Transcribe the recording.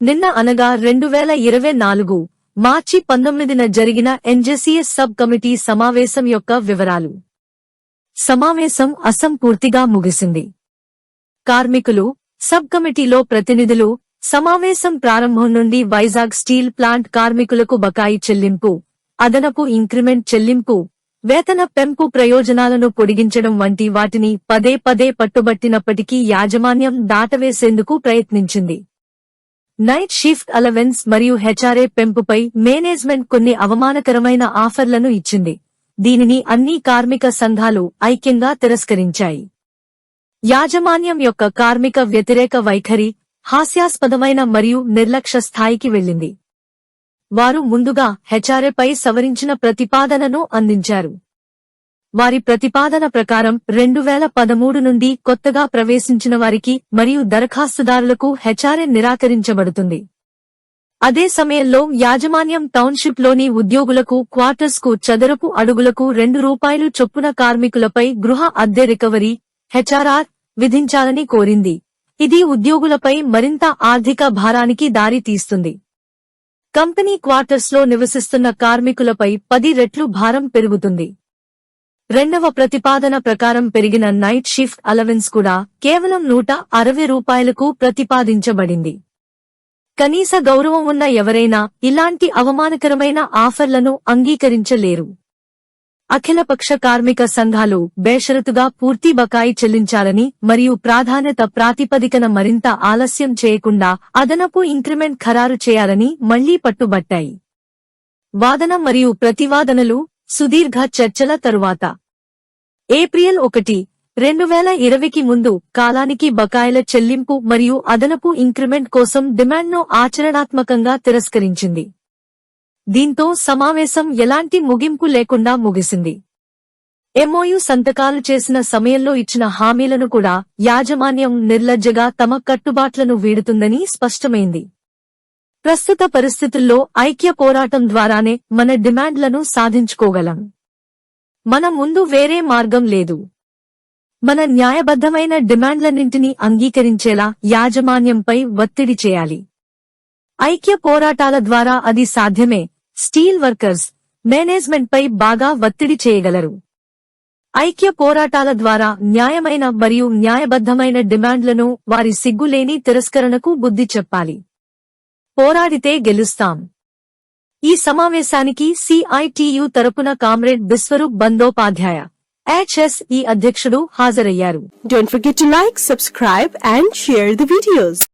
నిన్న అనగా రెండు వేల ఇరవై నాలుగు మార్చి పంతొమ్మిదిన జరిగిన ఎన్జెసిఎస్ సబ్ కమిటీ సమావేశం యొక్క వివరాలు. సమావేశం అసంపూర్తిగా ముగిసింది. కార్మికులు సబ్ కమిటీలో ప్రతినిధులు సమావేశం ప్రారంభం నుండి వైజాగ్ స్టీల్ ప్లాంట్ కార్మికులకు బకాయి చెల్లింపు అదనపు ఇంక్రిమెంట్ చెల్లింపు వేతన పెంపు ప్రయోజనాలను పొడిగించడం వంటి వాటిని పదే పదే పట్టుబట్టినప్పటికీ యాజమాన్యం దాటవేసేందుకు ప్రయత్నించింది. నైట్ షిఫ్ట్ అలవెన్స్ మరియు హెచ్ఆర్ఏ పెంపుపై మేనేజ్మెంట్ కొన్ని అవమానకరమైన ఆఫర్లను ఇచ్చింది. దీనిని అన్ని కార్మిక సంఘాలు ఐక్యంగా తిరస్కరించాయి. యాజమాన్యం యొక్క కార్మిక వ్యతిరేక వైఖరి హాస్యాస్పదమైన మరియు నిర్లక్ష్య స్థాయికి వెళ్ళింది. వారు ముందుగా హెచ్ఆర్ఏపై సవరించిన ప్రతిపాదనను అందించారు. వారి ప్రతిపాదన ప్రకారం రెండు వేల పదమూడు నుండి కొత్తగా ప్రవేశించిన వారికి మరియు దరఖాస్తుదారులకు హెచ్ఆర్ఏ నిరాకరించబడుతుంది. అదే సమయంలో యాజమాన్యం టౌన్షిప్లోని ఉద్యోగులకు క్వార్టర్స్కు చదరపు అడుగులకు రెండు రూపాయలు చొప్పున కార్మికులపై గృహ అద్దె రికవరీ హెచ్ఆర్ఆర్ విధించాలని కోరింది. ఇది ఉద్యోగులపై మరింత ఆర్థిక భారానికి దారి తీస్తుంది కంపెనీ క్వార్టర్స్లో నివసిస్తున్న కార్మికులపై పది రెట్లు భారం పెరుగుతుంది. రెండవ ప్రతిపాదన ప్రకారం పెరిగిన నైట్ షిఫ్ట్ అలవెన్స్ కూడా కేవలం నూట అరవై రూపాయలకు ప్రతిపాదించబడింది. కనీస గౌరవం ఉన్న ఎవరైనా ఇలాంటి అవమానకరమైన ఆఫర్లను అంగీకరించలేరు. అఖిలపక్ష కార్మిక సంఘాలు బేషరతుగా పూర్తి బకాయి చెల్లించాలని మరియు ప్రాధాన్యత ప్రాతిపదికన మరింత ఆలస్యం చేయకుండా అదనపు ఇంక్రిమెంట్ ఖరారు చేయాలని మళ్ళీ పట్టుబట్టాయి. వాదన మరియు ప్రతివాదనలు సుదీర్ఘ చర్చల తరువాత. ఏప్రిల్ ఒకటి రెండు వేల ఇరవైకి ముందు కాలానికి బకాయిల చెల్లింపు మరియు అదనపు ఇంక్రిమెంట్ కోసం డిమాండ్ను ఆచరణాత్మకంగా తిరస్కరించింది. దీంతో సమావేశం ఎలాంటి ముగింపు లేకుండా ముగిసింది. ఎంఓయు సంతకాలు చేసిన సమయంలో ఇచ్చిన హామీలను కూడా యాజమాన్యం నిర్లజ్జగా తమ కట్టుబాట్లను వీడుతుందని స్పష్టమైంది. ప్రస్తుత పరిస్థితుల్లో ఐక్య పోరాటం ద్వారానే మన డిమాండ్లను సాధించుకోగలం. మన ముందు వేరే మార్గం లేదు. మన న్యాయబద్ధమైన డిమాండ్లన్నింటినీ అంగీకరించేలా యాజమాన్యంపై ఒత్తిడి చేయాలి. ఐక్య పోరాటాల ద్వారా అది సాధ్యమే. స్టీల్ వర్కర్స్ మేనేజ్మెంట్పై బాగా ఒత్తిడి చేయగలరు. ఐక్య పోరాటాల ద్వారా న్యాయమైన మరియు న్యాయబద్ధమైన డిమాండ్లను వారి సిగ్గులేని తిరస్కరణకు బుద్ధి చెప్పాలి. పోరాడితే గెలుస్తాం ఈ సమావేశానికి సిఐటియు తరపున కామ్రేడ్ బిస్వరూప్ బందోపాధ్యాయ హెచ్ఎస్ఈ అధ్యక్షుడు హాజరయ్యారు don't forget like subscribe and share the videos.